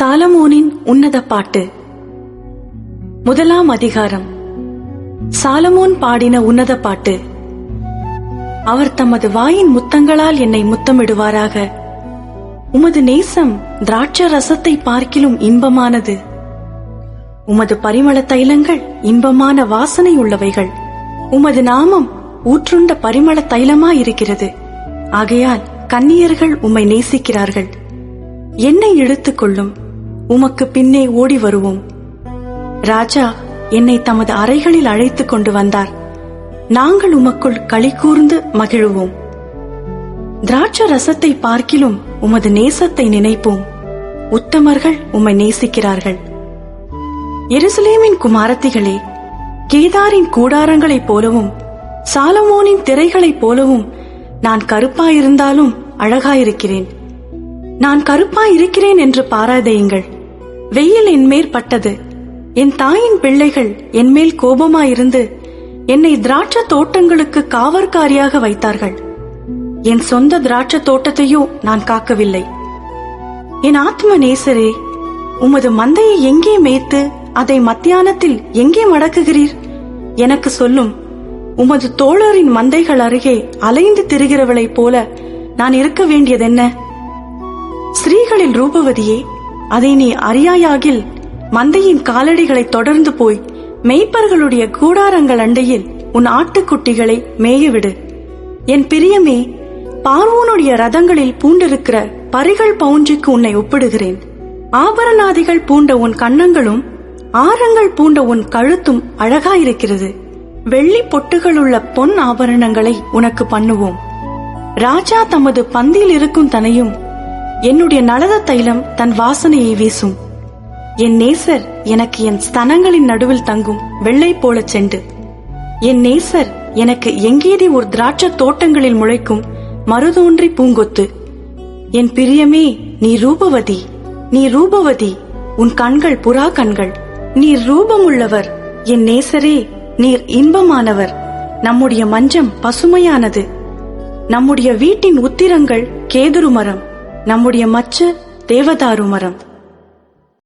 சாலமோனின் உன்னத பாட்டு. முதலாம் அதிகாரம். சாலமோன் பாடின உன்னத பாட்டு. அவர் தமது வாயின் முத்தங்களால் என்னை முத்தமிடுவாராக. உமது நேசம் திராட்ச ரசத்தை பார்க்கிலும் இன்பமானது. உமது பரிமள தைலங்கள் இன்பமான வாசனை உள்ளவைகள். உமது நாமம் ஊற்றுண்ட பரிமள தைலமாயிருக்கிறது. ஆகையால் கன்னியர்கள் உம்மை நேசிக்கிறார்கள். என்னை இழுத்துக் கொள்ளும் உமக்கு பின்னே ஓடி வருவோம். ராஜா என்னை தமது அறைகளில் அழைத்துக் கொண்டு வந்தார். நாங்கள் உமக்குள் களி கூர்ந்து மகிழுவோம். திராட்ச ரசத்தை பார்க்கிலும் உமது நேசத்தை நினைப்போம். உத்தமர்கள் உம்மை நேசிக்கிறார்கள். எருசலேமின் குமாரத்திகளே கேதாரின் கூடாரங்களைப் போலவும் சாலமோனின் திரைகளைப் போலவும் நான் கருப்பாயிருந்தாலும் அழகாயிருக்கிறேன். நான் கருப்பாயிருக்கிறேன் என்று பாராதையுங்கள். வெயில் என்மேற் பட்டது. என் தாயின் பிள்ளைகள் என்மேல் கோபமாயிருந்து என்னை திராட்சை தோட்டங்களுக்கு காவற்காரியாக வைத்தார்கள். என் சொந்த திராட்சை தோட்டத்தையோ நான் காக்கவில்லை. என் ஆத்ம நேசரே உமது மந்தையை எங்கே மேய்த்து அதை மத்தியானத்தில் எங்கே மடக்குகிறீர்? எனக்கு சொல்லும் உமது தோழரின் மந்தைகள் அருகே அலைந்து திரிகிறவளைப் போல நான் இருக்க வேண்டியதென்ன? ஸ்ரீகளில் ரூபவதியே அதை நீ அறியாயாகில் மந்தையின் காலடிகளை தொடர்ந்து போய் மெய்ப்பர்களுடைய கூடாரங்கள் அண்டையில் உன் ஆட்டுக்குட்டிகளை மேயவிடு. என் பிரியமே பார்வோனுடைய ரதங்களில் பூண்டிருக்கிற பரிகள் பவுஞ்சிக்கு உன்னை ஒப்பிடுகிறேன். ஆபரணாதிகள் பூண்ட உன் கன்னங்களும் ஆரங்கள் பூண்ட உன் கழுத்தும் அழகாயிருக்கிறது. வெள்ளி பொட்டுகளுள்ள பொன் ஆபரணங்களை உனக்கு பண்ணுவோம். ராஜா தமது பந்தியில் இருக்கும் தனையும் என்னுடைய நலத தைலம் தன் வாசனையை வீசும். என் நேசர் எனக்கு என் ஸ்தனங்களின் நடுவில் தங்கும் வெள்ளை போலச் செண்டு. என் நேசர் எனக்கு எங்கேதி ஒரு திராட்ச தோட்டங்களில் முளைக்கும் மருதோன்றி பூங்கொத்து. என் பிரியமே நீ ரூபவதி நீ ரூபவதி உன் கண்கள் புறா கண்கள். நீர் ரூபமுள்ளவர் என் நேசரே நீர் இன்பமானவர். நம்முடைய மஞ்சம் பசுமையானது. நம்முடைய வீட்டின் உத்திரங்கள் கேதுரு மரம். நம்முடைய மச்ச தேவதாரு மரம்.